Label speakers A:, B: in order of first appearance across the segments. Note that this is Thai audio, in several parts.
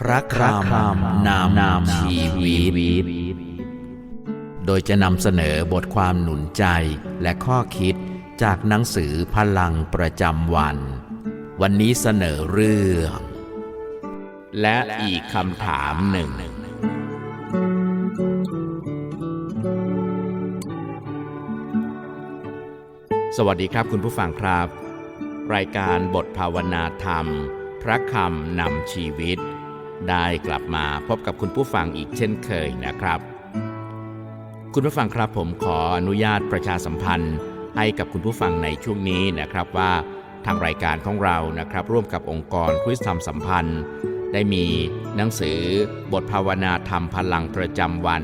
A: พระคำนามนามชีวิต โดยจะนำเสนอบทความหนุนใจและข้อคิดจากหนังสือพลังประจำวัน วันนี้เสนอเรื่อง และอีกคำถามหนึ่ง สวัสดีครับคุณผู้ฟังครับ รายการบทภาวนาธรรม พระคำนำชีวิต ได้กลับมาพบกับคุณผู้ฟังอีกเช่นเคยนะครับ คุณผู้ฟังครับผมขออนุญาตประชาสัมพันธ์ ให้กับคุณผู้ฟังในช่วงนี้นะครับว่าทางรายการของเรานะครับ ร่วมกับองค์กรคริสธรรมสัมพันธ์ ได้มีหนังสือบทภาวนาธรรมพลังประจำวัน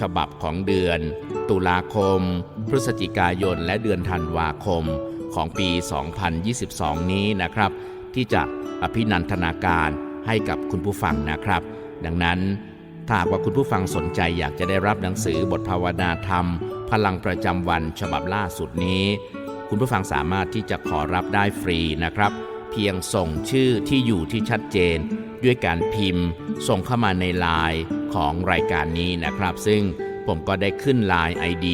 A: ฉบับของเดือน ตุลาคม พฤศจิกายน และเดือนธันวาคมของปี 2022 นี้นะครับ ที่จะอภินันทนาการ ให้กับคุณผู้ฟังนะครับ ดังนั้นถ้าหากว่าคุณผู้ฟังสนใจอยากจะได้รับหนังสือบทภาวนาธรรม พลังประจำวันฉบับล่าสุดนี้ คุณผู้ฟังสามารถที่จะขอรับได้ฟรีนะครับ เพียงส่งชื่อที่อยู่ที่ชัดเจน ด้วยการพิมพ์ ส่งเข้ามาในไลน์ของรายการนี้นะครับ ซึ่งผมก็ได้ขึ้นไลน์ ID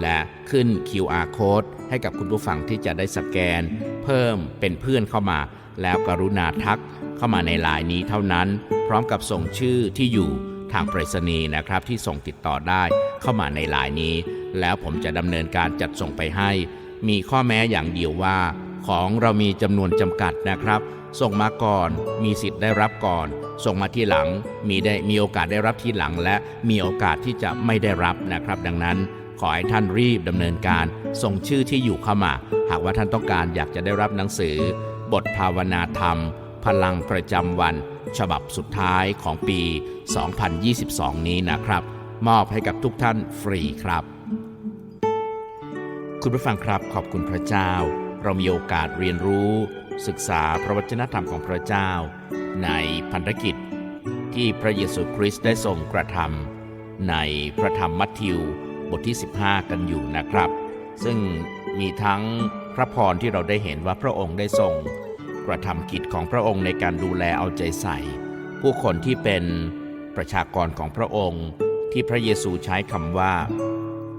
A: และขึ้น QR code ให้กับคุณผู้ฟังที่จะได้สแกน เพิ่มเป็นเพื่อนเข้ามา แล้วกรุณาทักเข้ามาในไลน์นี้เท่านั้น พร้อมกับส่งชื่อที่อยู่ทางไปรษณีย์นะครับที่ส่งติดต่อได้เข้ามาในไลน์นี้ แล้วผมจะดำเนินการจัดส่งไปให้ มีข้อแม้อย่างเดียวว่า ของเรามีจำนวนจำกัดนะครับ ส่งมาก่อน มีสิทธิ์ได้รับก่อน ส่งมาที่หลัง มีได้มีโอกาสได้รับที่หลัง และมีโอกาสที่จะไม่ได้รับนะครับ ดังนั้นขอให้ท่านรีบดำเนินการ ส่งชื่อที่อยู่เข้ามา หากว่าท่านต้องการอยากจะได้รับหนังสือ บทภาวนาธรรม พลังประจำวัน ฉบับสุดท้ายของปี 2022 นี้นะครับ มอบให้กับทุกท่านฟรีครับ คุณผู้ฟังครับขอบคุณพระเจ้า เรามีโอกาสเรียนรู้ ศึกษาพระวจนะธรรมของพระเจ้า ในพันธกิจ ที่พระเยซูคริสต์ได้ทรงกระทำในพระธรรมมัทธิวบทที่ 15 กันอยู่นะครับ ซึ่งมีทั้ง พระพรที่เราได้เห็นว่าพระองค์ได้ทรง กระทำกิจของพระองค์ในการดูแลเอาใจใส่ ผู้คนที่เป็นประชากรของพระองค์ ที่พระเยซูใช้คำว่า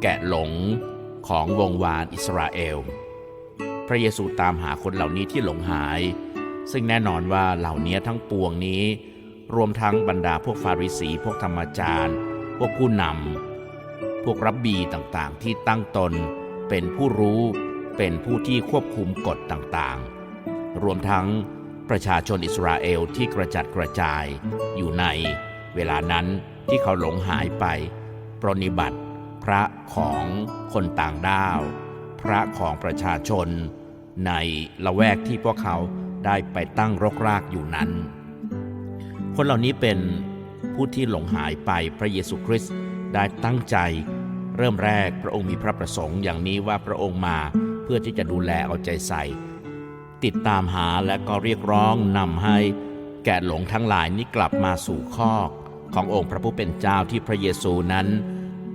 A: แกะหลงของวงวานอิสราเอล พระเยซูตามหาคนเหล่านี้ที่หลงหาย ซึ่งแน่นอนว่าเหล่านี้ทั้งปวงนี้ รวมทั้งบรรดาพวกฟาริสี พวกธรรมจารย์ พวกผู้นำพวกรับบีต่างๆ ที่ตั้งตนเป็นผู้รู้ เป็นผู้ที่ควบคุมกฎต่างๆ รวมทั้งประชาชนอิสราเอลที่กระจัดกระจายอยู่ในเวลานั้นที่เขาหลงหายไป ปรนิบัติ พระของคนต่างด้าว พระของประชาชน ในละแวกที่พวกเขาได้ไปตั้งรกรากอยู่นั้น คนเหล่านี้เป็นผู้ที่หลงหายไปพระเยซูคริสต์ได้ตั้งใจ เริ่มแรกพระองค์มีพระประสงค์อย่างนี้ว่าพระองค์มา พื่อที่จะดูแลเอาใจใส่ ติดตามหาและก็เรียกร้องนำให้แกะหลงทั้งหลายนี้กลับมาสู่คอก ขององค์พระผู้เป็นเจ้าที่พระเยซูนั้น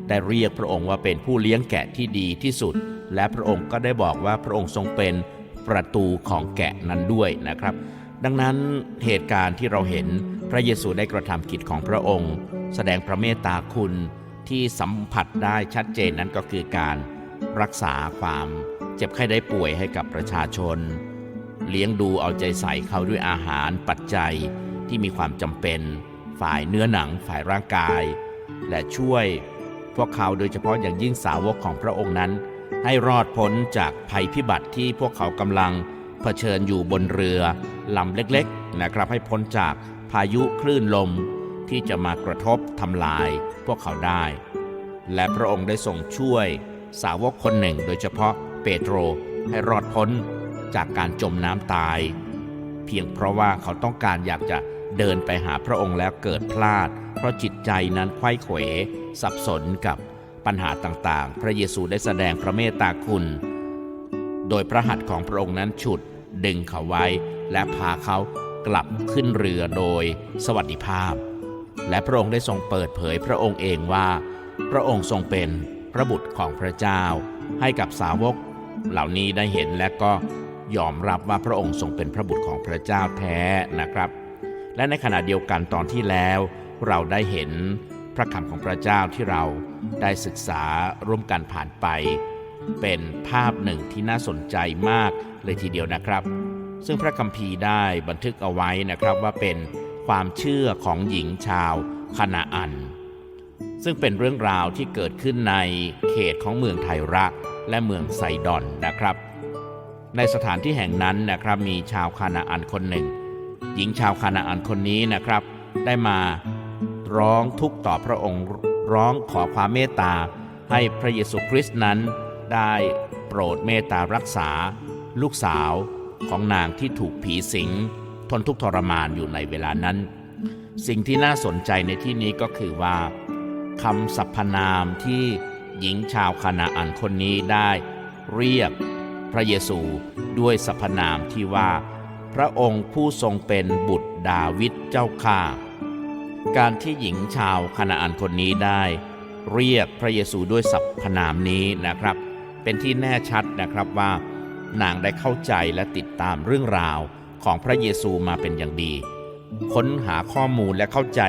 A: ได้เรียกพระองค์ว่าเป็นผู้เลี้ยงแกะที่ดีที่สุด และพระองค์ก็ได้บอกว่าพระองค์ทรงเป็นประตูของแกะนั้นด้วยนะครับ ดังนั้นเหตุการณ์ที่เราเห็นพระเยซูได้กระทำกิจของพระองค์ แสดงพระเมตตาคุณที่สัมผัสได้ชัดเจนนั้นก็คือการ รักษาความเจ็บไข้ได้ป่วยให้กับประชาชน เลี้ยงดูเอาใจใส่เขาด้วยอาหารปัจจัยที่มีความจำเป็น ฝ่ายเนื้อหนังฝ่ายร่างกาย และช่วย พวกเขาโดยเฉพาะอย่างยิ่งสาวกของพระองค์นั้น ให้รอดพ้นจากภัยพิบัติที่พวกเขากำลังเผชิญอยู่บนเรือลำเล็กๆนะครับให้พ้นจากพายุคลื่นลมที่จะมากระทบทำลายพวกเขาได้ และพระองค์ได้ทรงช่วย สาวกคนหนึ่งโดยเฉพาะเปโตรให้รอดพ้นจากการจมน้ำตาย เพียงเพราะว่าเขาต้องการอยากจะเดินไปหาพระองค์แล้วเกิดพลาด เพราะจิตใจนั้นไขว้เขว สับสนกับปัญหาต่างๆ พระเยซูได้แสดงพระเมตตาคุณ โดยพระหัตถ์ของพระองค์นั้นฉุดดึงเขาไว้ และพาเขากลับขึ้นเรือโดยสวัสดิภาพ และพระองค์ได้ทรงเปิดเผยพระองค์เองว่า พระองค์ทรงเป็น ระบุตรของพระเจ้า ให้กับสาวก เหล่านี้ได้เห็นและก็ยอมรับว่าพระองค์ทรงเป็นพระบุตรของพระเจ้าแท้นะครับ และในขณะเดียวกันตอนที่แล้ว เราได้เห็นพระคำของพระเจ้าที่เราได้ศึกษาร่วมกันผ่านไป เป็นภาพหนึ่งที่น่าสนใจมากเลยทีเดียวนะครับ ซึ่งพระคัมภีร์ได้บันทึกเอาไว้นะครับว่าเป็นความเชื่อของหญิงชาวคานาอัน ซึ่งเป็นเรื่องราวที่เกิดขึ้นในเขตของเมืองไทระและเมืองไซดอนนะครับ ในสถานที่แห่งนั้นนะครับมีชาวคานาอันคนหนึ่ง หญิงชาวคานาอันคนนี้นะครับ ได้มาร้องทุกข์ต่อพระองค์ร้องขอความเมตตาให้พระเยซูคริสต์นั้นได้โปรดเมตตารักษา ลูกสาวของนางที่ถูกผีสิง ทนทุกข์ทรมานอยู่ในเวลานั้น สิ่งที่น่าสนใจในที่นี้ก็คือว่า คำสรรพนามที่หญิงชาวคานาอันคนนี้ได้เรียกพระเยซูด้วยสรรพนามที่ว่า พระองค์ผู้ทรงเป็นบุตรดาวิดเจ้าข้าการที่หญิงชาวคานาอันคนนี้ได้ เรียกพระเยซูด้วยสรรพนามนี้นะครับ เป็นที่แน่ชัดนะครับว่านางได้เข้าใจและติดตามเรื่องราวของพระเยซูมาเป็นอย่างดี ค้นหาข้อมูลและเข้าใจ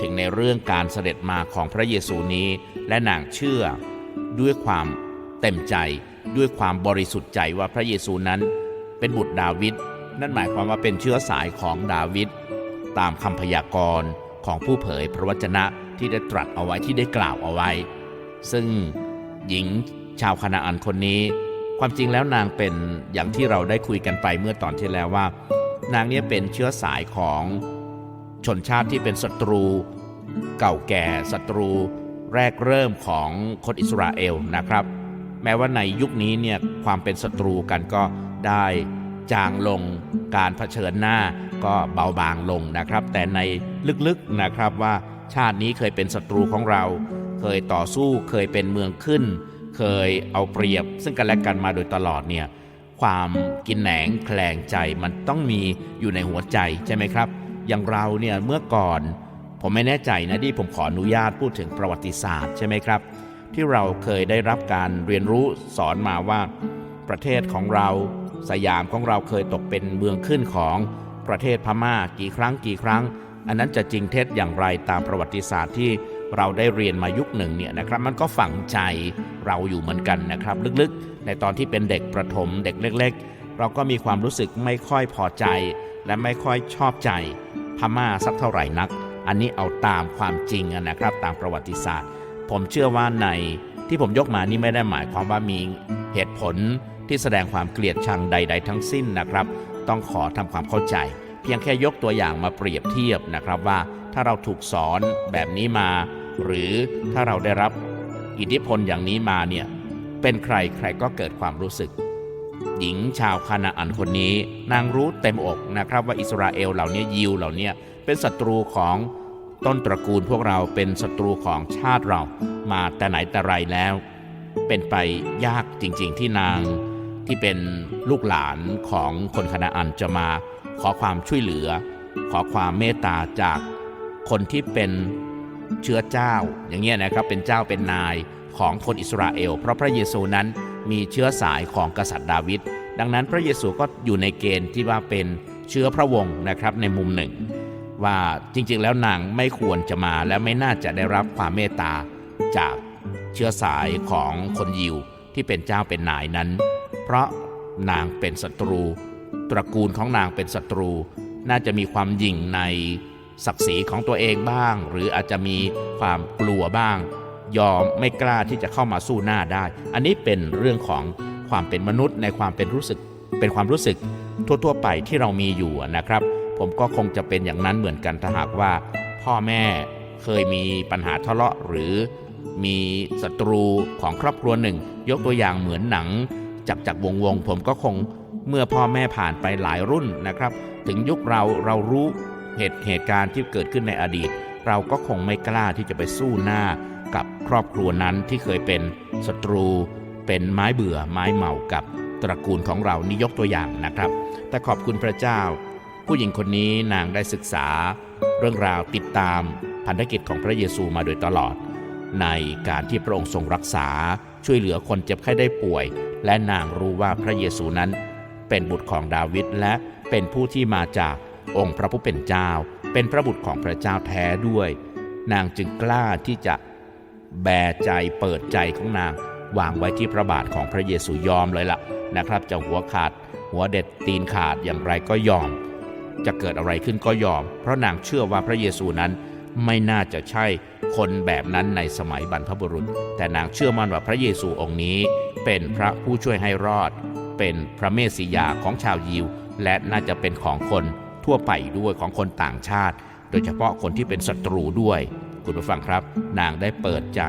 A: ถึงในเรื่องการเสด็จมาของพระเยซูนี้ และนางเชื่อ ด้วยความเต็มใจด้วยความบริสุทธิ์ใจว่าพระเยซูนั้น เป็นบุตรดาวิดนั่นหมายความว่าเป็นเชื้อสายของดาวิดตามคำพยากรณ์ของผู้เผยพระวจนะที่ได้ตรัสเอาไว้ที่ได้กล่าวเอาไว้ ซึ่งหญิงชาวคานาอันคนนี้ ความจริงแล้วนางเป็นอย่างที่เราได้คุยกันไปเมื่อตอนที่แล้วว่า นางเนี้เป็นเชื้อสายของ ชนชาติที่เป็นศัตรู เก่าแก่ศัตรู แรกเริ่มของคนอิสราเอลนะครับ แม้ว่าในยุคนี้เนี่ยความเป็นศัตรูกันก็ได้จางลงการเผชิญหน้าก็เบาบางลงนะครับ แต่ในลึกๆนะครับว่าชาตินี้เคยเป็นศัตรูของเรา เคยต่อสู้เคยเป็นเมืองขึ้น เคยเอาเปรียบ ซึ่งกันและกันมาโดยตลอดเนี่ยความกินแหนงแคลงใจมันต้องมีอยู่ในหัวใจใช่ไหมครับ อย่างเราเนี่ยเมื่อก่อน ผมไม่แน่ใจนะที่ผมขออนุญาตพูดถึงประวัติศาสตร์ใช่ไหมครับ ที่เราเคยได้รับการเรียนรู้สอนมาว่า ประเทศของเราสยามของเราเคยตกเป็นเมืองขึ้นของประเทศพม่ากี่ครั้งกี่ครั้ง อันนั้นจะจริงเท็จอย่างไรตามประวัติศาสตร์ที่เราได้เรียนมายุคหนึ่งเนี่ยนะครับ มันก็ฝังใจเราอยู่เหมือนกันนะครับ ลึกๆ ในตอนที่เป็นเด็กประถมเด็กเล็ก ๆ เราก็มีความรู้สึกไม่ค่อยพอใจ และไม่ค่อยชอบใจพม่าสักเท่าไหร่นัก อันนี้เอาตามความจริงนะครับ ตามประวัติศาสตร์ ผมเชื่อว่าในที่ผมยกมานี่ไม่ได้หมายความว่ามีเหตุผลที่แสดงความเกลียดชังใด ๆ ทั้งสิ้นนะครับ ต้องขอทำความเข้าใจ เพียงแค่ยกตัวอย่างมาเปรียบเทียบนะครับว่าถ้าเราถูกสอนแบบนี้มา หรือถ้าเราได้รับอิทธิพลอย่างนี้มาเนี่ยเป็นใครใครก็เกิดความรู้สึก หญิงชาวคานาอันคนนี้ นางรู้เต็มอกนะครับว่าอิสราเอลเหล่านี้ยิวเหล่านี้เป็นศัตรูของต้นตระกูลพวกเราเป็นศัตรูของชาติเรามาแต่ไหนแต่ไรแล้ว เป็นไปยากจริงๆที่นางที่เป็นลูกหลานของคนคานาอันจะมา ขอความช่วยเหลือ ขอความเมตตาจากคนที่เป็นเชื้อเจ้า อย่างเงี้ยนะครับเป็นเจ้าเป็นนายของคนอิสราเอล เพราะพระเยซูนั้น มีเชื้อสายของกษัตริย์ดาวิดดังนั้นพระเยซูก็อยู่ในเกณฑ์ที่ว่าเป็นเชื้อพระวงศ์นะครับในมุมหนึ่ง ว่าจริงๆ แล้วนางไม่ควรจะมาและไม่น่าจะได้รับความเมตตาจากเชื้อสายของคนยิวที่เป็นเจ้าเป็นนายนั้น เพราะนางเป็นศัตรู ตระกูลของนางเป็นศัตรู น่าจะมีความหยิ่งในศักดิ์ศรีของตัวเองบ้าง หรืออาจจะมีความกลัวบ้าง ยอมไม่กล้าที่จะเข้ามาสู้หน้าได้ อันนี้เป็นเรื่องของความเป็นมนุษย์ในความเป็นรู้สึก เป็นความรู้สึกทั่วๆไปที่เรามีอยู่นะครับ ผมก็คงจะเป็นอย่างนั้นเหมือนกันถ้าหากว่า พ่อแม่เคยมีปัญหาทะเลาะหรือมีศัตรูของครอบครัวหนึ่ง ยกตัวอย่างเหมือนหนังจักจักวงวงผมก็คงเมื่อพ่อแม่ผ่านไปหลายรุ่นนะครับ ถึงยุคเราเรารู้เหตุเหตุการณ์ที่เกิดขึ้นในอดีต เราก็คงไม่กล้าที่จะไปสู้หน้า กับครอบครัวนั้นที่เคยเป็นศัตรู เป็นไม้เบื่อไม้เมากับตระกูลของเรานี่ยกตัวอย่างนะครับ แต่ขอบคุณพระเจ้า ผู้หญิงคนนี้นางได้ศึกษา เรื่องราวติดตามพันธกิจของพระเยซูมาโดยตลอด ในการที่พระองค์ทรงรักษาช่วยเหลือคนเจ็บไข้ได้ป่วย และนางรู้ว่าพระเยซูนั้น เป็นบุตรของดาวิดและเป็นผู้ที่มาจากองค์พระผู้เป็นเจ้า เป็นพระบุตรของพระเจ้าแท้ด้วย นางจึงกล้าที่จะ แบใจเปิดใจของนาง วางไว้ที่พระบาทของพระเยซูยอมเลยล่ะนะครับ จะหัวขาด หัวเด็ดตีนขาดอย่างไรก็ยอม จะเกิดอะไรขึ้นก็ยอม เพราะนางเชื่อว่าพระเยซูนั้นไม่น่าจะใช่คนแบบนั้นในสมัยบรรพบุรุษ แต่นางเชื่อมั่นว่าพระเยซูองค์นี้ เป็นพระผู้ช่วยให้รอด เป็นพระเมสสิยาของชาวยิว และน่าจะเป็นของคนทั่วไปด้วยของคนต่างชาติ โดยเฉพาะคนที่เป็นศัตรูด้วย คุณผู้ฟังครับ นางได้เปิดใจ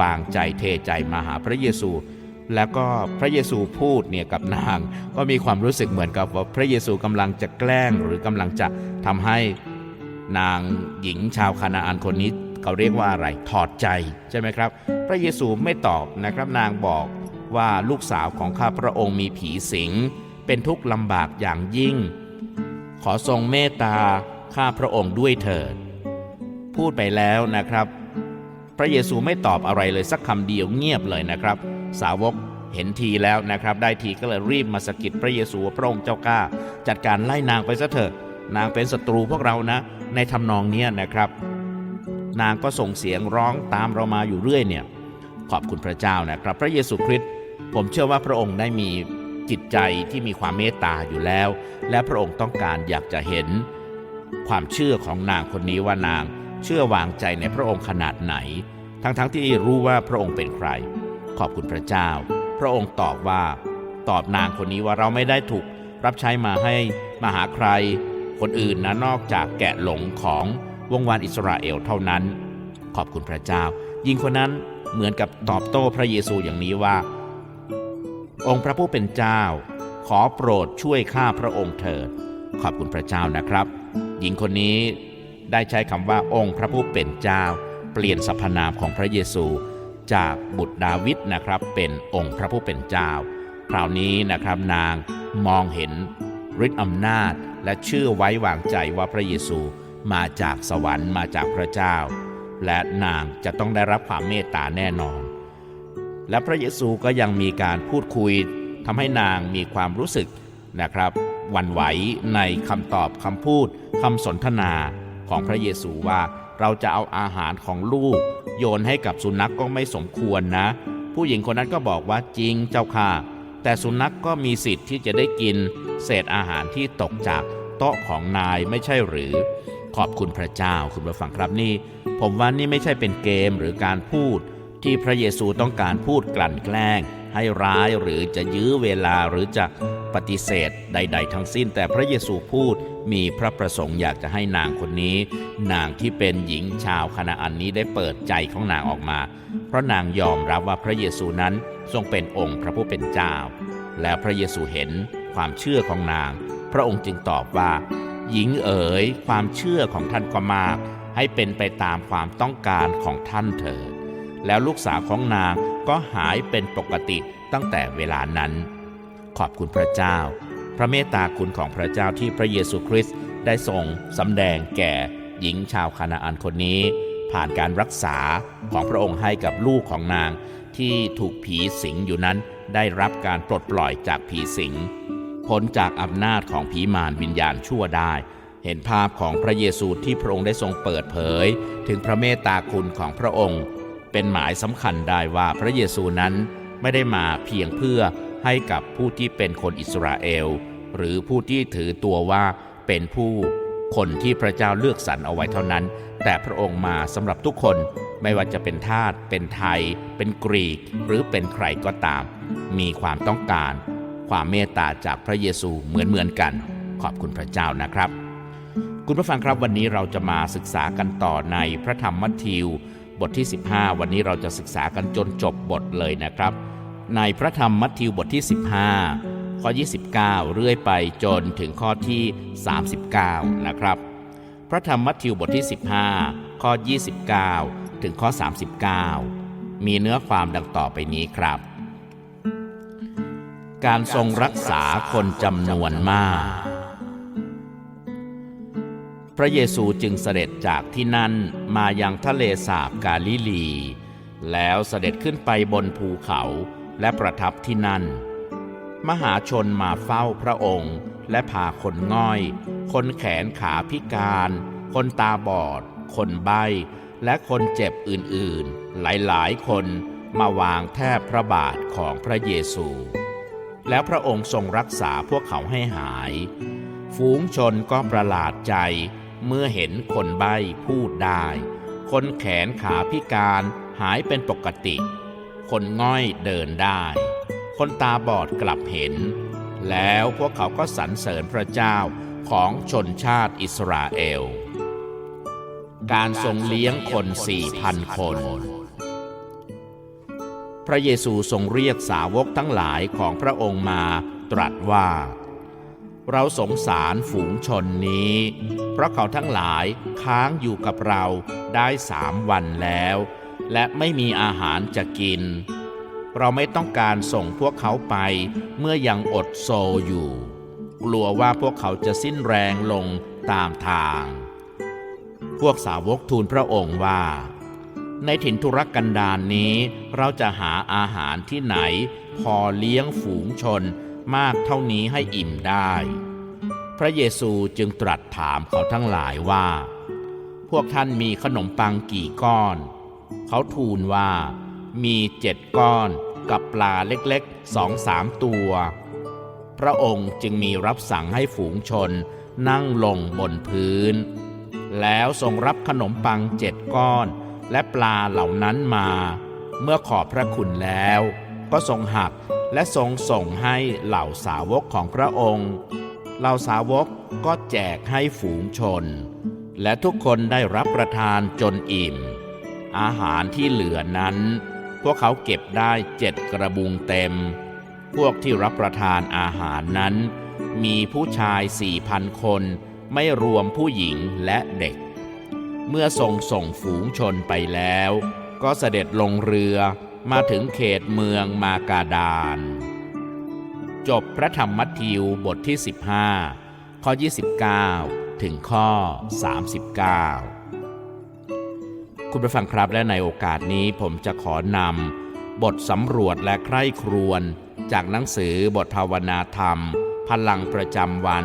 A: วางใจเทใจมาหาพระเยซู แล้วก็พระเยซูพูดเนี่ยกับนาง ก็มีความรู้สึกเหมือนกับว่าพระเยซูกำลังจะแกล้งหรือกำลังจะทำให้นางหญิงชาวคานาอันคนนี้เขาเรียกว่าอะไรถอดใจใช่ไหมครับ พระเยซูไม่ตอบนะครับนางบอกว่าลูกสาวของข้าพระองค์มีผีสิง เป็นทุกข์ลำบากอย่างยิ่ง ขอทรงเมตตาข้าพระองค์ด้วยเถิด พูดไปแล้วนะครับ พระเยซูไม่ตอบอะไรเลยสักคำเดียวเงียบเลยนะครับ สาวกเห็นทีแล้วนะครับ ได้ทีก็เลยรีบมาสกิดพระเยซูพระองค์เจ้ากล้า จัดการไล่นางไปซะเถอะ นางเป็นศัตรูพวกเรานะ ในทำนองเนี้นะครับ นางก็ส่งเสียงร้องตามเรามาอยู่เรื่อยเนี่ย ขอบคุณพระเจ้านะครับ พระเยซูคริสต์ผมเชื่อว่าพระองค์ได้มีจิตใจที่มีความเมตตาอยู่แล้ว และพระองค์ต้องการอยากจะเห็นความเชื่อของนางคนนี้ว่านาง เชื่อวางใจในพระองค์ขนาดไหน ทั้งๆทที่รู้ว่าพระองค์เป็นใคร ขอบคุณพระเจ้า พระองค์ตอบว่า ตอบนางคนนี้ว่าเราไม่ได้ถูกรับใช้มาให้มาหาใคร คนอื่นนะนอกจากแกะหลงของวงวานอิสราเอลเท่านั้น ขอบคุณพระเจ้ายิงคนนั้นเหมือนกับตอบโต้พระเยซูอย่างนี้ว่า องค์พระผู้เป็นเจ้า ขอโปรดช่วยข้าพระองค์เถิด ขอบคุณพระเจ้านะครับ หญิงคนนี้ ได้ใช้คำว่าองค์พระผู้เป็นเจ้า เปลี่ยนสรรพนามของพระเยซู จากบุตรดาวิดนะครับ เป็นองค์พระผู้เป็นเจ้า คราวนี้นะครับนางมองเห็นฤทธิ์อำนาจ และเชื่อไว้วางใจว่าพระเยซูมาจากสวรรค์มาจากพระเจ้า และนางจะต้องได้รับความเมตตาแน่นอน และพระเยซูก็ยังมีการพูดคุยทำให้นางมีความรู้สึกนะครับวันไหวในคำตอบคำพูดคำสนทนา ของพระเยซูว่า เราจะเอาอาหารของลูก โยนให้กับสุนัขกก็ไม่สมควรนะ ผู้หญิงคนนั้นก็บอกว่าจริงเจ้าค่ะ แต่สุนัขกก็มีสิทธิ์ที่จะได้กิน เศษอาหารที่ตกจากโต๊ะของนายไม่ใช่หรือ ขอบคุณพระเจ้าคุณผู้ฟังครับนี่ ผมว่านี่ไม่ใช่เป็นเกมหรือการพูด ที่พระเยซูต้องการพูดกลั่นแกล้ง ให้ร้ายหรือจะยื้อเวลาหรือจะ ปฏิเสธใด ๆ ทั้งสิ้น แต่พระเยซูพูดมีพระประสงค์อยากจะให้นางคนนี้ นางที่เป็นหญิงชาวคณาอันนี้ได้เปิดใจของนางออกมา เพราะนางยอมรับว่าพระเยซูนั้นทรงเป็นองค์พระผู้เป็นเจ้า แล้วพระเยซูเห็นความเชื่อของนาง พระองค์จึงตอบว่า หญิงเอ๋ยความเชื่อของท่านก็มาก ให้เป็นไปตามความต้องการของท่านเถิดแล้วลูกสาวของนางก็หายเป็นปกติตั้งแต่เวลานั้น ขอบคุณพระเจ้า พระเมตตาคุณของพระเจ้าที่พระเยซูคริสต์ได้ทรงสำแดงแก่หญิงชาวคานาอันคนนี้ ผ่านการรักษาของพระองค์ให้กับลูกของนาง ที่ถูกผีสิงอยู่นั้นได้รับการปลดปล่อยจากผีสิงพ้นจากอำนาจของผีมารวิญญาณชั่วได้ เห็นภาพของพระเยซูที่พระองค์ได้ทรงเปิดเผย ถึงพระเมตตาคุณของพระองค์ เป็นหมายสำคัญได้ว่าพระเยซูนั้นไม่ได้มาเพียงเพื่อ ให้กับผู้ที่เป็นคนอิสราเอล หรือผู้ที่ถือตัวว่าเป็นผู้คนที่พระเจ้าเลือกสรรเอาไว้เท่านั้น แต่พระองค์มาสำหรับทุกคนไม่ว่าจะเป็นทาสเป็นไทย เป็นกรีก หรือเป็นใครก็ตาม มีความต้องการ ความเมตตาจากพระเยซูเหมือนเหมือนกัน ขอบคุณพระเจ้านะครับ คุณผู้ฟังครับวันนี้เราจะมาศึกษากันต่อในพระธรรมมัทธิว บทที่ 15 วันนี้เราจะศึกษากันจนจบบทเลยนะครับ ในพระธรรมมัทธิวบทที่ 15 ข้อ 29 เรื่อยไปจนถึงข้อที่ 39 นะครับ พระธรรมมัทธิวบทที่ 15 ข้อ 29 ถึงข้อ 39 มีเนื้อความดังต่อไปนี้ครับ การทรงรักษาคนจำนวนมาก พระเยซูจึงเสด็จจากที่นั่นมายังทะเลสาบกาลิลีแล้วเสด็จขึ้นไปบนภูเขา และประทับที่นั่น มหาชนมาเฝ้าพระองค์ และพาคนง่อย คนแขนขาพิการ คนตาบอด คนใบ้และคนเจ็บอื่นๆ หลายๆ คนมาวางแทบพระบาทของพระเยซู แล้วพระองค์ทรงรักษาพวกเขาให้หาย ฝูงชนก็ประหลาดใจเมื่อเห็นคนใบ้พูดได้ คนแขนขาพิการหายเป็นปกติ คนง่อยเดินได้ คนตาบอดกลับเห็น แล้วพวกเขาก็สรรเสริญพระเจ้าของชนชาติอิสราเอล การทรงเลี้ยงคนสี่พันคน พระเยซูทรงเรียกสาวกทั้งหลายของพระองค์มาตรัสว่า เราสงสารฝูงชนนี้ เพราะเขาทั้งหลายค้างอยู่กับเราได้สามวันแล้ว และไม่มีอาหารจะกิน เราไม่ต้องการส่งพวกเขาไปเมื่อยังอดโซอยู่ กลัวว่าพวกเขาจะสิ้นแรงลงตามทาง พวกสาวกทูลพระองค์ว่า ในถิ่นทุรกันดารนนี้ เราจะหาอาหารที่ไหน พอเลี้ยงฝูงชนมากเท่านี้ให้อิ่มได้ พระเยซูจึงตรัสถามเขาทั้งหลายว่า พวกท่านมีขนมปังกี่ก้อน เขาทูลว่ามีเจ็ดก้อนกับปลาเล็กๆสองสามตัว พระองค์จึงมีรับสั่งให้ฝูงชนนั่งลงบนพื้น แล้วทรงรับขนมปังเจ็ดก้อน และปลาเหล่านั้นมา เมื่อขอบพระคุณแล้ว ก็ทรงหักและทรงส่งให้เหล่าสาวกของพระองค์ เหล่าสาวกก็แจกให้ฝูงชน และทุกคนได้รับประทานจนอิ่ม อาหารที่เหลือนั้น พวกเขาเก็บได้เจ็ดกระบุงเต็ม พวกที่รับประทานอาหารนั้น มีผู้ชายสี่พันคนไม่รวมผู้หญิงและเด็ก เมื่อทรงส่งฝูงชนไปแล้ว ก็เสด็จลงเรือมาถึงเขตเมืองมากาดานจบพระธรรมมัทธิวบทที่ 15 ข้อ 29 ถึงข้อ 39 คุณผู้ฟังครับและในโอกาสนี้ผมจะขอนำบทสำรวจและใคร่ครวญจากหนังสือบทภาวนาธรรม พลังประจำวัน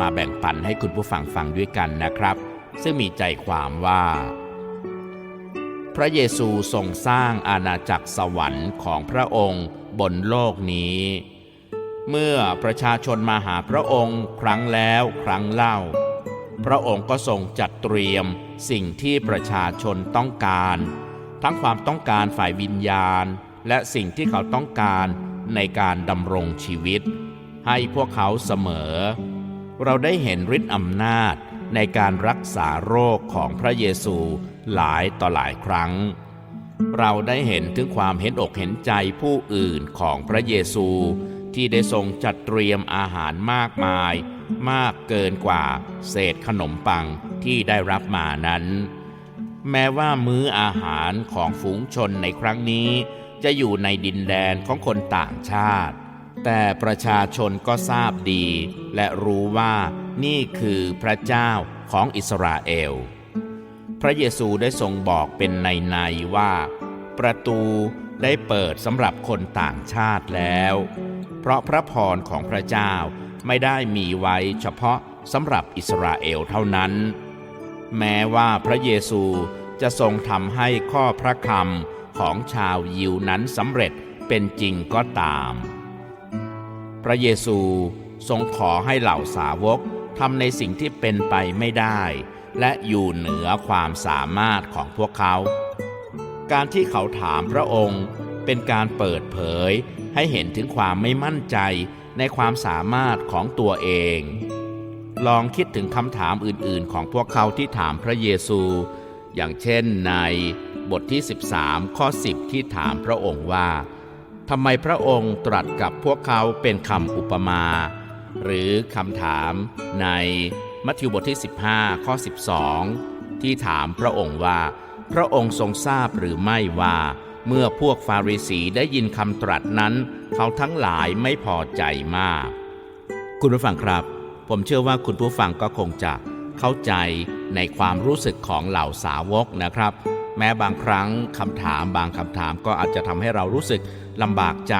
A: มาแบ่งปันให้คุณผู้ฟังฟังด้วยกันนะครับ ซึ่งมีใจความว่า พระเยซูทรงสร้างอาณาจักรสวรรค์ของพระองค์บนโลกนี้ เมื่อประชาชนมาหาพระองค์ครั้งแล้วครั้งเล่า พระองค์ก็ทรงจัดเตรียม สิ่งที่ประชาชนต้องการ ทั้งความต้องการฝ่ายวิญญาณ และสิ่งที่เขาต้องการในการดำรงชีวิต ให้พวกเขาเสมอ เราได้เห็นฤทธิ์อำนาจในการรักษาโรคของพระเยซูหลายต่อหลายครั้ง เราได้เห็นถึงความเห็นอกเห็นใจผู้อื่นของพระเยซูที่ได้ทรงจัดเตรียมอาหารมากมาย มากเกินกว่าเศษขนมปัง ที่ได้รับมานั้น แม้ว่ามื้ออาหารของฝูงชนในครั้งนี้ จะอยู่ในดินแดนของคนต่างชาติ แต่ประชาชนก็ทราบดี และรู้ว่านี่คือพระเจ้าของอิสราเอล พระเยซูได้ทรงบอกเป็นในในว่า ประตูได้เปิดสำหรับคนต่างชาติแล้ว เพราะพระพรของพระเจ้าไม่ได้มีไว้เฉพาะสำหรับอิสราเอลเท่านั้น แม้ว่าพระเยซูจะทรงทำให้ข้อพระคำของชาวยิวนั้นสำเร็จเป็นจริงก็ตาม พระเยซูทรงขอให้เหล่าสาวกทำในสิ่งที่เป็นไปไม่ได้ และอยู่เหนือความสามารถของพวกเขา การที่เขาถามพระองค์เป็นการเปิดเผยให้เห็นถึงความไม่มั่นใจในความสามารถของตัวเอง ลองคิดถึงคำถามอื่นๆ ของพวกเขาที่ถามพระเยซู อย่างเช่นในบทที่ 13 ข้อ 10 ที่ถามพระองค์ว่าทำไมพระองค์ตรัสกับพวกเขาเป็นคำอุปมา หรือคำถามในมัทธิวบทที่ 15 ข้อ 12 ที่ถามพระองค์ว่า พระองค์ทรงทราบหรือไม่ว่า เมื่อพวกฟาริสีได้ยินคำตรัสนั้น เขาทั้งหลายไม่พอใจมาก คุณผู้ฟังครับ ผมเชื่อว่าคุณผู้ฟังก็คงจะเข้าใจในความรู้สึกของเหล่าสาวกนะครับ แม้บางครั้งคำถามบางคำถามก็อาจจะทำให้เรารู้สึกลำบากใจ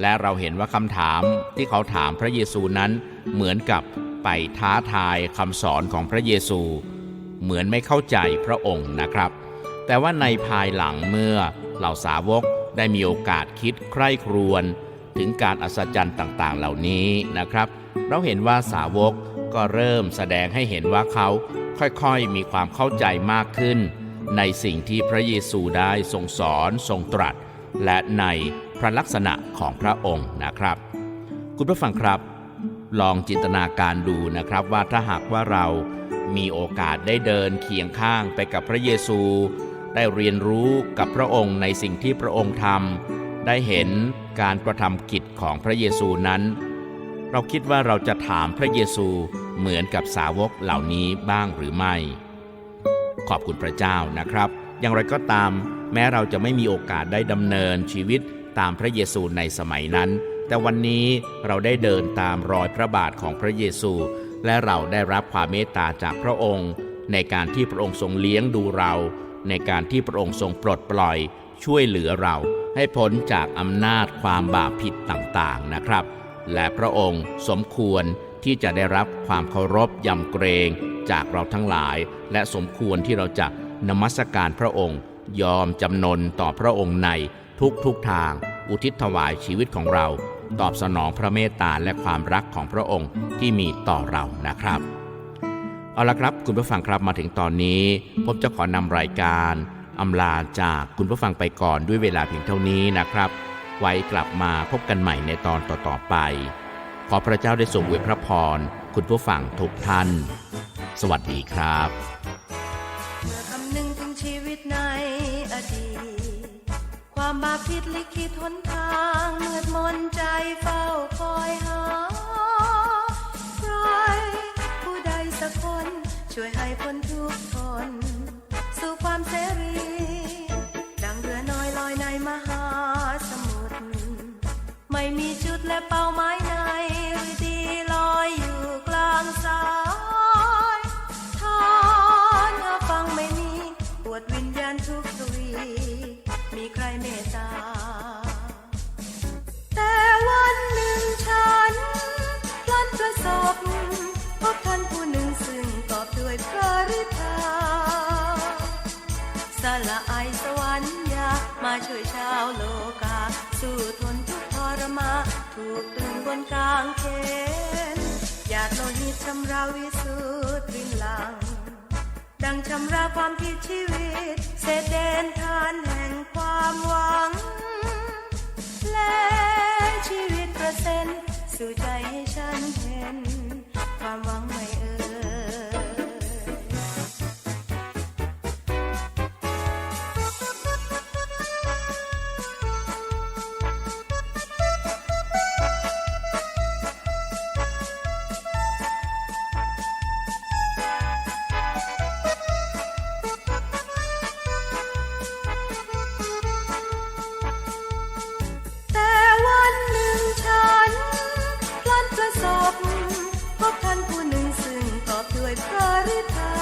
A: และเราเห็นว่าคำถามที่เขาถามพระเยซูนั้น เหมือนกับไปท้าทายคำสอนของพระเยซู เหมือนไม่เข้าใจพระองค์นะครับ แต่ว่าในภายหลังเมื่อเหล่าสาวกได้มีโอกาสคิดใคร่ครวญถึงการอัศจรรย์ต่างๆ เหล่านี้นะครับ เราเห็นว่าสาวกก็เริ่มแสดงให้เห็นว่าเขาค่อยๆมีความเข้าใจมากขึ้น ในสิ่งที่พระเยซูได้ทรงสอนทรงตรัส และในพระลักษณะของพระองค์นะครับ คุณผู้ฟังครับ ลองจินตนาการดูนะครับว่าถ้าหากว่าเรามีโอกาสได้เดินเคียงข้างไปกับพระเยซู ได้เรียนรู้กับพระองค์ในสิ่งที่พระองค์ทำได้เห็นการกระทำกิจของพระเยซูนั้น เราคิดว่าเราจะถามพระเยซูเหมือนกับสาวกเหล่านี้บ้างหรือไม่ ขอบคุณพระเจ้านะครับ อย่างไรก็ตาม แม้เราจะไม่มีโอกาสได้ดำเนินชีวิตตามพระเยซูในสมัยนั้น แต่วันนี้เราได้เดินตามรอยพระบาทของพระเยซู และเราได้รับความเมตตาจากพระองค์ ในการที่พระองค์ทรงเลี้ยงดูเรา ในการที่พระองค์ทรงปลดปล่อย ช่วยเหลือเราให้พ้นจากอำนาจความบาปผิดต่างๆนะครับ และพระองค์สมควรที่จะได้รับความเคารพยำเกรงจากเราทั้งหลาย และสมควรที่เราจะนมัสการพระองค์ ยอมจำนนต่อพระองค์ในทุกทุกๆทาง อุทิศถวายชีวิตของเรา ตอบสนองพระเมตตาและความรักของพระองค์ที่มีต่อเรานะครับ เอาละครับคุณผู้ฟังครับมาถึงตอนนี้ ผมจะขอนำรายการอำลาจากคุณผู้ฟังไปก่อนด้วยเวลาเพียงเท่านี้นะครับ ไว้กลับมาพบกันใหม่ในตอนต่อๆไป ขอพระเจ้าได้ทรงอวยพระพร คุณผู้ฟังทุกท่าน สวัสดีครับ
B: เมื่อคำนึงถึงชีวิตในอดีตความบาปผิดลิขิตหนทางเมื่อมนใจฟ้า ละไอายสวรรค์ยามาช่วยชาวโลกา สู้ทนทุกทรมา ถูกตึงบนกลางเขนหยาดโลหิตชำระวิสุทธิ์รินหลัง ดังชำระความผิดชีวิตเศษเดนทานแห่งความหวัง และชีวิตปร์เซนสู่ใจให้ฉันเห็น ความหวังไม่ งตอบด้วยพระฤทธา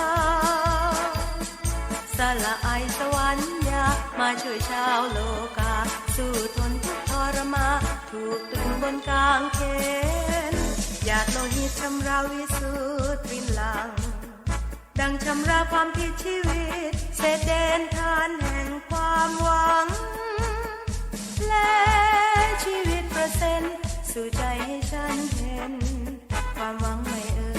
B: สละไอสวรรค์ยามาช่วยชาวโลกา สู้ทนทุกทรมา ถูกตรึงบนกลางเขนหยาดโลหิตชำระวิสุทธิ์รินลัง ดังชำระความผิดชีวิตเศษเดนทานแห่งความหวัง และชีวิตเปอร์เซ็นต์สู่ใจให้ฉันเห็น ความหวังไม่เอ่